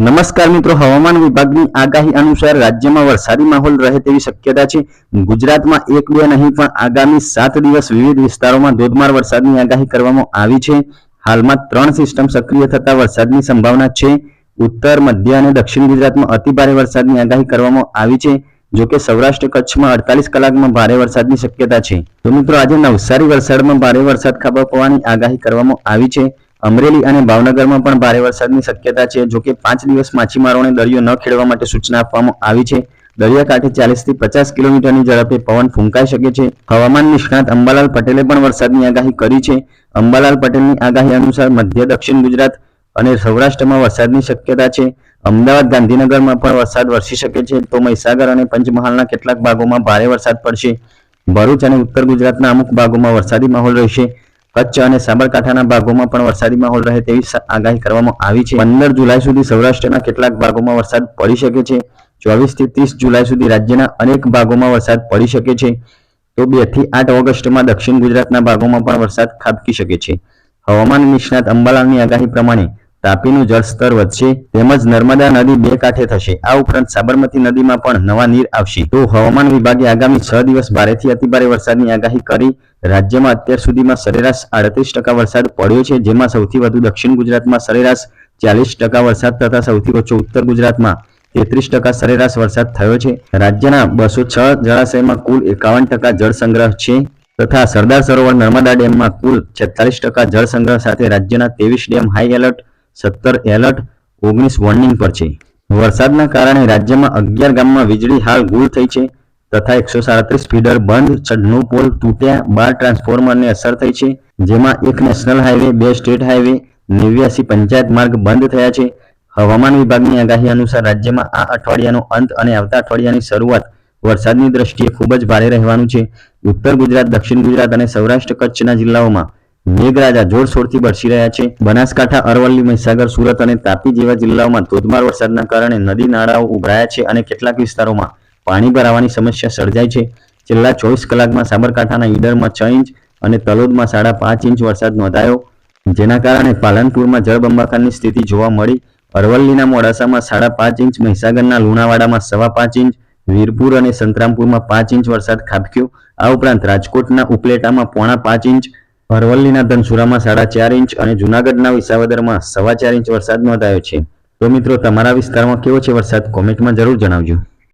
નમસ્કાર મિત્રો, હવામાન વિભાગની આગાહી અનુસાર રાજ્યમાં વરસાદી માહોલ રહે તેવી શક્યતા છે. ગુજરાતમાં એક, બે નહીં, પણ આગામી સાત દિવસ વિવિધ વિસ્તારોમાં ધોધમાર વરસાદની આગાહી કરવામાં આવી છે. હાલમાં ત્રણ સિસ્ટમ સક્રિય થતા વરસાદની સંભાવના છે. ઉત્તર, મધ્ય અને દક્ષિણ ગુજરાતમાં અતિભારે વરસાદની આગાહી કરવામાં આવી છે. જો કે સૌરાષ્ટ્ર કચ્છમાં અડતાલીસ કલાકમાં ભારે વરસાદની શક્યતા છે. તો મિત્રો, આજે નવસારી વલસાડમાં ભારે વરસાદ ખાબકવાની આગાહી કરવામાં આવી છે. અમરેલી અને ભાવનગરમાં પણ ભારે વરસાદની શક્યતા છે, જો કે પાંચ દિવસ માછીમારોને દરિયો ન ખેડવા માટે સૂચના આપવામાં આવી છે. દરિયાકાંઠે ચાલીસથી પચાસ કિલોમીટરની ઝડપે પવન ફૂંકાઈ શકે છે. હવામાન નિષ્ણાત અંબાલાલ પટેલે પણ વરસાદની આગાહી કરી છે. અંબાલાલ પટેલની આગાહી અનુસાર મધ્ય દક્ષિણ ગુજરાત અને સૌરાષ્ટ્રમાં વરસાદની શક્યતા છે. અમદાવાદ, ગાંધીનગરમાં પણ વરસાદ વરસી શકે છે. તો મહીસાગર અને પંચમહાલના કેટલાક ભાગોમાં ભારે વરસાદ પડશે. ભરૂચ અને ઉત્તર ગુજરાતના અમુક ભાગોમાં વરસાદી માહોલ રહેશે. કચ્છ અને સાબરકાંઠાના ભાગોમાં પણ વરસાદી માહોલ રહે તેવી આગાહી કરવામાં આવી છે. પંદર જુલાઈ સુધી સૌરાષ્ટ્રના કેટલાક ભાગોમાં વરસાદ પડી શકે છે. ચોવીસથી ત્રીસ જુલાઈ સુધી રાજ્યના અનેક ભાગોમાં વરસાદ પડી શકે છે. તો બેથી આઠ ઓગસ્ટમાં દક્ષિણ ગુજરાતના ભાગોમાં પણ વરસાદ ખાબકી શકે છે. હવામાન નિષ્ણાત અંબાલાલની આગાહી પ્રમાણે તાપીનું જળસ્તર વધશે, તેમજ નર્મદા નદી બે કાંઠે થશે. આ ઉપરાંત સાબરમતી નદીમાં પણ નવા નીર આવશે. તો હવામાન વિભાગે આગામી છ દિવસ ભારેથી અતિભારે વરસાદની આગાહી કરી. રાજ્યમાં અત્યાર સુધીમાં સરેરાશ આડત્રીસ ટકા વરસાદ પડ્યો છે, જેમાં સૌથી વધુ દક્ષિણ ગુજરાતમાં સરેરાશ ચાલીસ ટકા વરસાદ તથા સૌથી ઓછો ઉત્તર ગુજરાતમાં તેત્રીસ ટકા સરેરાશ વરસાદ થયો છે. રાજ્યના બસો છ જળાશયમાં કુલ એકાવન ટકા જળ સંગ્રહ છે તથા સરદાર સરોવર નર્મદા ડેમમાં કુલ છેતાલીસ ટકા જળ સંગ્રહ સાથે રાજ્યના ત્રેવીસ ડેમ હાઈ એલર્ટ સત્તર એલર્ટ ઓગણીસ વોર્નિંગ પર છે. વરસાદના કારણે રાજ્યમાં અગિયાર ગામમાં વીજળી હાલ ગુલ થઈ છે તથા એકસો સાડત્રીસ ફીડર બંધ, છન્નું પોલ તૂટ્યા બાર ટ્રાન્સફોર્મરને અસર થઈ છે, જેમાં એક નેશનલ હાઈવે, બે સ્ટેટ હાઈવે, નેવ્યાસી પંચાયત માર્ગ બંધ થયા છે. હવામાન વિભાગની આગાહી અનુસાર રાજ્યમાં આ અઠવાડિયાનો અંત અને આવતા અઠવાડિયાની શરૂઆત વરસાદની દ્રષ્ટિએ ખૂબ જ ભારે રહેવાનું છે. ઉત્તર ગુજરાત, દક્ષિણ ગુજરાત અને સૌરાષ્ટ્ર કચ્છના જિલ્લાઓમાં મેઘરાજા જોરશોરથી વરસી રહ્યા છે. બનાસકાંઠા, અરવલ્લી, મહીસાગર, સુરત અને તાપી જેવા જિલ્લાઓમાં ધોધમાર વરસાદના કારણે નદી નાળાઓ ઉભરાયા છે અને કેટલાક વિસ્તારોમાં પાણી ભરાવાની સમસ્યા સર્જાઈ છે. છેલ્લા ચોવીસ કલાકમાં સાબરકાંઠાના ઈડરમાં છ ઇંચ અને તલોદમાં સાડા પાંચ ઇંચ વરસાદ નોંધાયો. જેના કારણે પાલનપુરમાં જળબંબાકારની સ્થિતિ જોવા મળી. અરવલ્લીના મોડાસામાં સાડા પાંચ ઇંચ, મહીસાગરના લુણાવાડામાં સવા પાંચ ઇંચ, વીરપુર અને સંતરામપુરમાં પાંચ ઇંચ વરસાદ ખાબક્યો. આ ઉપરાંત રાજકોટના ઉપલેટામાં પોણા પાંચ ઇંચ અરવલ્લીના ધનસુરામાં સાડા ચાર ઇંચ અને જુનાગઢના વિસાવદરમાં સવા ચાર ઇંચ વરસાદ નોંધાયો છે. તો મિત્રો, તમારા વિસ્તારમાં કેવો છે વરસાદ? કોમેન્ટમાં જરૂર જણાવજો.